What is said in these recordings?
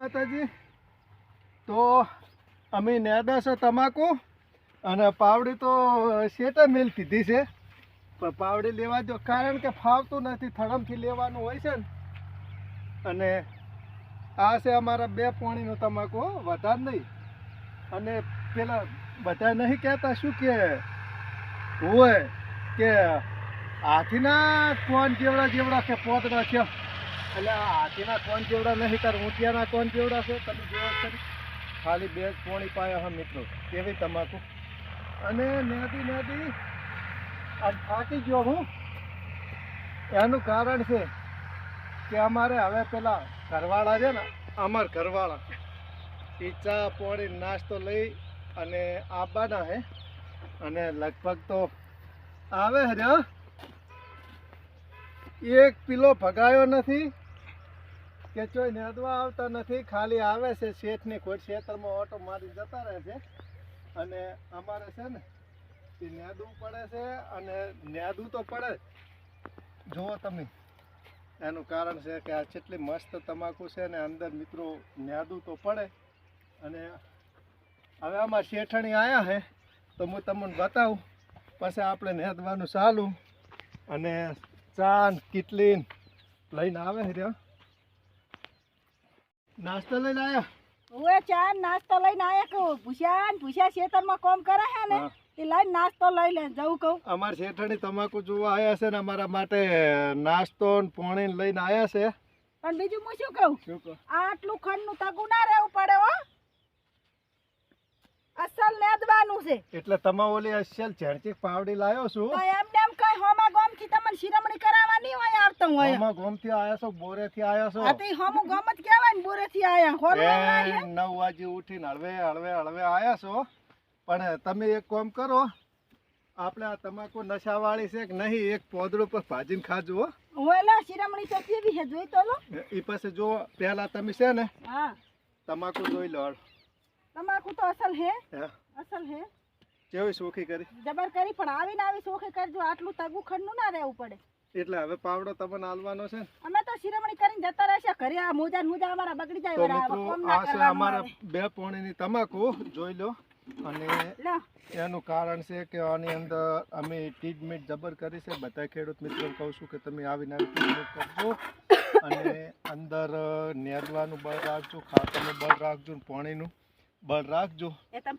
માતાજી. તો અમે નેદા તમાકુ અને પાવડી તો શેટે મેલ કીધી છે. પણ પાવડી લેવા દો કારણ કે ફાવતું નથી, થડમથી લેવાનું હોય છે ને. અને આ છે અમારા બે પોણીનું તમાકુ વધારે નહીં. અને પેલા બધા નહીં કહેતા શું કે હોય કે હાથીના કોણ જેવડા જેવડા કે પોતડા છે. એટલે આ હાથીના કોણ જેવડા નહીં તાર ઊંટિયાના કોણ જેવડા છે, તમે જોવો ખરી ખાલી બે પોણી પાયા હા મિત્રો. કેવી તમાકુ? અને નદી નદી. આમ થાકી ગયો હું. એનું કારણ છે કે અમારે હવે પેલા ઘરવાળા છે ને, અમાર ઘરવાળા. એ ચા, પોણી, નાસ્તો લઈ અને આવવાના હે. અને લગભગ તો આવે હર્યા એક પીલો ભગાયો નથી. કે ચોય નેદવા આવતા નથી, ખાલી આવે છે શેઠની કોઈ ખેતરમાં ઓટો મારી જતા રહે છે. અને અમારે છે ને, એ નેદવું પડે છે અને નેદવું તો પડે. જુઓ તમે, એનું કારણ છે કે આ જેટલી મસ્ત તમાકુ છે ને, અંદર મિત્રો નેદવું તો પડે. અને હવે આમાં શેઠણી આવ્યા છે તો હું તમને બતાવું. પછી આપણે નેદવાનું ચાલું. અને ચાન ને કીટલી લઈને આવે છે. રહ્યા નાસ્તો લઈને આયા? ઓએ ચા ને નાસ્તો લઈને આયા કહું ભૂસ્યા ને ભૂસ્યા ખેતરમાં કોમ કરે હે ને? એ લઈને નાસ્તો લઈ લે જવું કહું. અમાર શેઠણી તમાકુ જોવા આવ્યા છે ને અમારા માટે નાસ્તો ને પાણી લઈને આવ્યા છે. પણ બીજું હું શું કહું? શું કહો? આટલું ખંડનું તગું ના રહેવું પડે હો. અસલ નેદવાનું છે. એટલે તમે ઓલી અસલ ઝેરચી પાવડી લાવ્યો છું. તો એમ કઈ હોમા ગોમથી તમને શિરમણી કરાવવાની હોય. હમ ગોમથી ગોમથી આવ્યા છો બોરેથી આવ્યા છો? આ તો હોમું ગોમ જ કહેવાય ને બોરે થી આયા હોલ એ નવ વાગે ઉઠીને હળવે હળવે હળવે આવ્યા છો. પણ તમે એક કામ કરો આપણે આ તમાકુ નશાવાળી છે કે નહીં એક પોદડું પર ભાજીને ખાજો એલા શિરમણી તો કેવી છે જોઈ તો લો. એ પાસે જો પહેલા તમે છે ને હા. તમાકુ જોઈ લો તમાકુ તો અસલ હે. હે? અસલ હે. કેવી સોખી કરી? જબર કરી પણ આવીને આવી સોખી કરજો આટલું તગું ખંડનું ના રહેવું પડે. એટલે હવે પાવડો તમને આલવાનો છે. અમે તો શિરમણી કરીને જતા રહેશે ઘરે આ મોજા મોજા અમારા બગડી જાય તો મિત્રો આ છે અમારા બે પોણીની તમાકુ જોઈ લો. અને એનું કારણ છે કે આની અંદર અમે ટ્રીટમેન્ટ જબર કરી છે. બધા ખેડૂત મિત્રો કહું છું કે તમે આવીને આવી ટ્રીટમેન્ટ કરજો. અને અંદર નેરવાનું બળ રાખજો ખાતરનું બળ રાખજો પાણીનું. બળ રાખજો.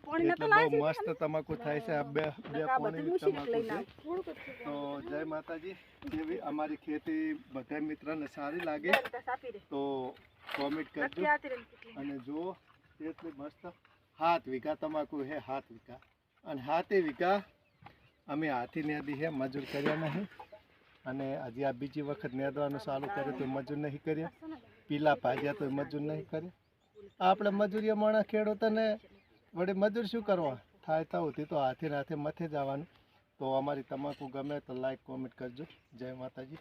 પોણી એટલે બહુ મસ્ત તમાકુ થાય છે. આ બે બે મુશીક તમાકુ છે. તો જય માતાજી. જેવી અમારી ખેતી બધા મિત્રને સારી લાગે તો કોમેન્ટ કરજો. અને જુઓ એટલી મસ્ત હાથ વીઘા તમાકુ હે હાથ વીઘા. અને હાથે વીઘા અમે હાથી નેદી હે મજૂર કર્યા નહીં. અને હજી આ બીજી વખત નેદવાનું ચાલુ કર્યું તો મજૂર નહીં કર્યા. પીલા ભાજ્યા તો મજૂર નહીં કર્યા. આપણે મજૂરીએ માણસ ખેડૂતોને વળી મજૂર શું કરવા? થાય તો તો હાથે હાથે મથે જવાનું. તો અમારી તમાકુ ગમે તો લાઈક કોમેન્ટ કરજો. જય માતાજી.